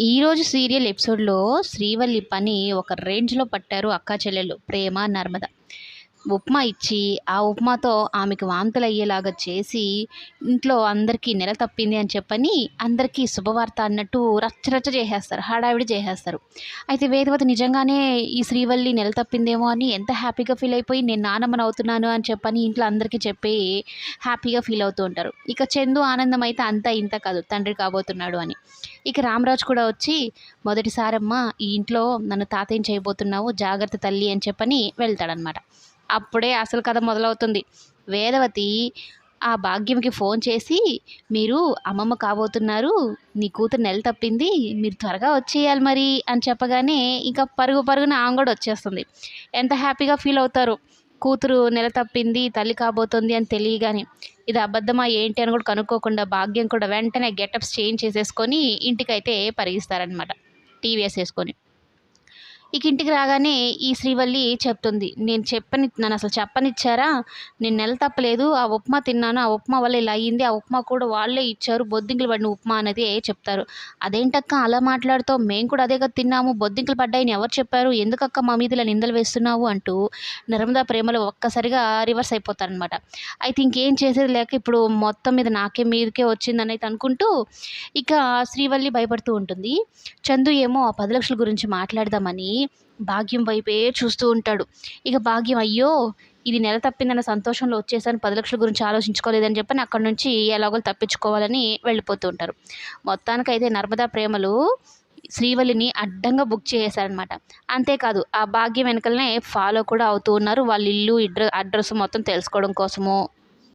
ఈరోజు సీరియల్ ఎపిసోడ్లో శ్రీవల్లి పని ఒక రేంజ్లో పట్టారు అక్కా చెల్లెలు ప్రేమ నర్మద. ఉప్మా ఇచ్చి ఆ ఉప్మాతో ఆమెకు వాంతులు అయ్యేలాగా చేసి ఇంట్లో అందరికీ నెల తప్పింది అని చెప్పని అందరికీ శుభవార్త అన్నట్టు రచ్చరచ్చ చేసేస్తారు హడావిడి చేసేస్తారు. అయితే వేదవతి నిజంగానే ఈ శ్రీవల్లి నెల తప్పిందేమో అని ఎంత హ్యాపీగా ఫీల్ అయిపోయి నేను నానమ్మని అవుతున్నాను అని చెప్పని ఇంట్లో అందరికీ చెప్పి హ్యాపీగా ఫీల్ అవుతూ ఉంటారు. ఇక చందు ఆనందం అయితే అంతా ఇంత కాదు తండ్రి కాబోతున్నాడు అని. ఇక రామరాజు కూడా వచ్చి మొదటిసారమ్మ ఈ ఇంట్లో నన్ను తాతయ్యం చేయబోతున్నావు? జాగ్రత్త తల్లి అని చెప్పని వెళ్తాడనమాట అప్పుడే అసలు కథ మొదలవుతుంది. వేదవతి ఆ భాగ్యంకి ఫోన్ చేసి మీరు అమ్మమ్మ కాబోతున్నారు నీ కూతురు నెల తప్పింది మీరు త్వరగా వచ్చేయాలి మరి అని చెప్పగానే ఇంకా పరుగు పరుగున ఆమె కూడా వచ్చేస్తుంది. ఎంత హ్యాపీగా ఫీల్ అవుతారు. కూతురు నెల తప్పింది తల్లి కాబోతుంది అని తెలియగానే ఇది అబద్ధమా ఏంటి అని కూడా కనుక్కోకుండా భాగ్యం కూడా వెంటనే గెటప్స్ చేంజ్ చేసేసుకొని ఇంటికైతే పరిగిస్తారనమాట టీవీ వేసేసుకొని ఇక ఇంటికి రాగానే ఈ శ్రీవల్లి చెప్తుంది నేను చెప్పని నన్ను అసలు చెప్పనిచ్చారా? నేను నెల తప్పలేదు ఆ ఉప్మా తిన్నాను ఆ ఉప్మా వల్ల ఇలా అయ్యింది ఆ ఉప్మా కూడా వాళ్ళే ఇచ్చారు బొద్దింకలు పడిన ఉప్మా అనేది చెప్తారు. అదేంటక్క అలా మాట్లాడుతావు? మేము కూడా అదే తిన్నాము బొద్దింకలు పడ్డాయని ఎవరు చెప్పారు? ఎందుకక్క మా మీద ఇలా నిందలు వేస్తున్నావు? అంటూ నర్మదా ప్రేమలో ఒక్కసారిగా రివర్స్ అయిపోతారనమాట. అయితే ఇంకేం చేసేది లేక ఇప్పుడు మొత్తం మీద నాకే మీదకే వచ్చిందని అయితే అనుకుంటూ ఇక శ్రీవల్లి భయపడుతూ ఉంటుంది. చందు ఏమో ఆ పది లక్షల గురించి మాట్లాడదామని భాగ్యం వైపే చూస్తూ ఉంటాడు. ఇక భాగ్యం అయ్యో ఇది నెల తప్పిందన్న సంతోషంలో వచ్చేసాను పది లక్షల గురించి ఆలోచించుకోలేదని చెప్పని అక్కడ నుంచి ఎలాగోలు తప్పించుకోవాలని వెళ్ళిపోతూ ఉంటారు. మొత్తానికైతే నర్మదా ప్రేమలు శ్రీవల్లిని అడ్డంగా బుక్ చేసేశారనమాట అంతేకాదు ఆ భాగ్యం వెనకలనే ఫాలో కూడా అవుతూ ఉన్నారు. వాళ్ళ ఇల్లు అడ్రస్ మొత్తం తెలుసుకోవడం కోసము.